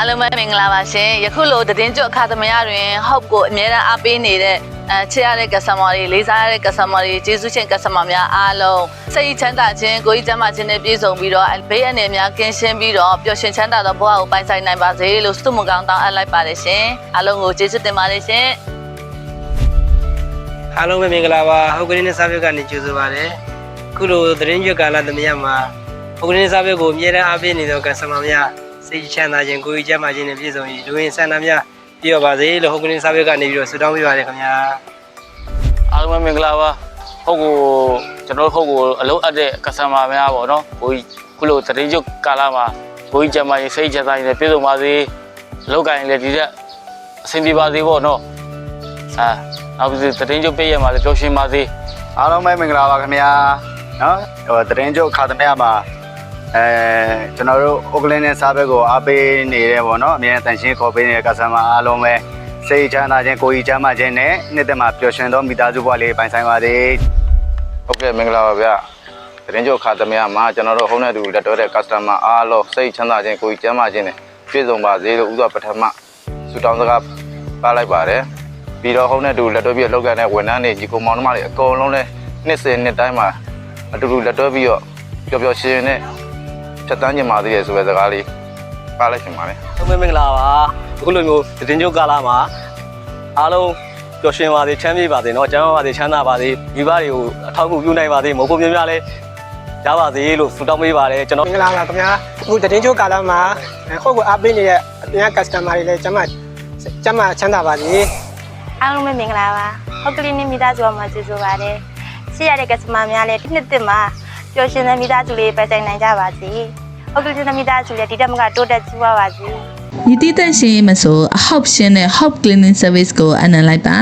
အားလုံးပဲမင်္ဂလာပါရှင်ယခုလိုသတင်းကြွအခါသမယတွင်ဟုတ်ကိုအများအားပေးနေတဲ့အဲချစ်ရတဲ့ customer တွေလေးစားရတဲ့ customer တွေကျေးဇူးရှင် customer များအားလုံးစိတ်ချမ်းသာခြင်းကိုယ်ကြီးကျန်းမာခြင်းနဲ့ပြည့်စုံပြီးတော့ဘေးအန္တရာယ်များကင်းရှင်းပြီးတော့ပျော်ရွှင်ချမ်းသာသောဘဝကိုပိုင်ဆိုင်နိုင်ပါစေလို့ဆုမကောင်းတောင်းအပ်လိုက်ပါတယ်ရှင်အားလုံးကိုကျေးဇူးတင်ပါတယ်ရှင်အားလုံးပဲမင်္ဂလာပါဟုတ်ကလေးနဲ့စာပေကနေကြိုဆိုပါရစေခုလိုသတင်းကြွကာလသမယမှာဟုတ်ကလေးနဲ့စာပေကိုအမြဲတမ်းအားပေးနေသောကဆမများ စိတ်ချမ်းသာခြင်းကိုယ်ကြီးကျန်းမာခြင်းနဲ့ပြည့်စုံပြီးလူဝင်ဆန္ဒများပြည့်ရပါစေလို့ဟုတ်ကလေးစာပေကနေပြီးတော့ဆုတောင်းပေးပါရခင်ဗျာအားလုံးပဲမင်္ဂလာပါဟုတ်ကိုကျွန်တော်တို့ဟုတ်ကိုအလုံးအပ်တဲ့ customer များပေါ့နော်ကိုကြီးခုလိုတရင်ကျုပ်ကာလာမှာကိုကြီးကျမကြီးစိတ်ချမ်းသာရင်လည်းပြည့်စုံပါစေအလုပ်ကိုင်းလည်းဒီတဲ့အဆင်ပြေပါစေပေါ့နော်အာနောက်ပြီးတရင်ကျုပ်ပြည့်ရမှာလည်းပျော်ရွှင်ပါစေအားလုံးပဲမင်္ဂလာပါခင်ဗျာနော်ဟိုတရင်ကျုပ်ခါသမယမှာ အဲကျွန်တော်တို့အိုကလင်းနဲ့စားဘက်ကိုအားပေးနေတယ်ပေါ့နော်အမြဲတမ်းတန်ရှင်းခေါ်ပေးနေတဲ့ကစားမအားလုံးပဲစိတ်ချမ်းသာခြင်းကိုယ်ကြီးချမ်းသာခြင်းနဲ့နှစ်သက်မှာပျော်ရွှင်သောမိသားစုဘဝလေးပိုင်ဆိုင်ပါစေဟုတ်ကဲ့မင်္ဂလာပါဗျာသတင်းကြိုခါသမယမှာကျွန်တော်တို့ဟုံးတဲ့သူလက်တော်တဲ့ customer အားလုံးစိတ်ချမ်းသာခြင်းကိုယ်ကြီးကျန်းမာခြင်းနဲ့ပြည့်စုံပါစေလို့ဥစွာပထမဆုတောင်းစကားပါလိုက်ပါတယ်ပြီးတော့ဟုံးတဲ့သူလက်တော်ပြီးလောက်ကန်တဲ့ဝန်ထမ်းတွေညီကောင်မောင်နှမတွေအကုန်လုံးလဲနှစ်စဉ်နှစ်တိုင်းမှာအတူတူလက်တော်ပြီးတော့ပျော်ပျော်ရွှင်ရွှင်နဲ့ ဖြတ်တန်းကျင်ပါသေးတယ်ဆိုတဲ့စကားလေးပါလိုက်ရှင်ပါလေ။ဆုံးမမင်္ဂလာပါ။အခုလိုမျိုးဒင်းကျုပ်ကာလာမှာအားလုံးပျော်ရွှင်ပါစေချမ်းမြေ့ပါစေနော်ကျမ်းမာပါစေချမ်းသာပါစေမိဘတွေကိုအထောက်အကူပြုနိုင်ပါစေမဟုတ်ဘူးများများလည်းရပါစေလို့ဆုတောင်းပေးပါတယ်ကျွန်တော်မင်္ဂလာပါခင်ဗျာအခုတည်င်းချိုးကာလမှာခုတ်ကိုအားပေးနေတဲ့အပြင်က customer တွေလည်းကျမကျမချမ်းသာပါစေအားလုံးပဲမင်္ဂလာပါဟုတ်ကလေးနေမိသားစုမှာကျေးဇူးပါတယ်ရှိရတဲ့ customer များလည်းတစ်နှစ်တစ်မှာ ပျော်ရွှင်တဲ့မိသားစုလေးပဲဆိုင်နိုင်ကြပါစေဟုတ်ကလေးနဲ့မိသားစုလည်းဒီတက်မကတိုးတက်ကြွားပါစေညီတိတက်ရှင်မဆိုအဟောက်ရှင်နဲ့ Hop Cleaning Service ကိုအနံလိုက်ပါ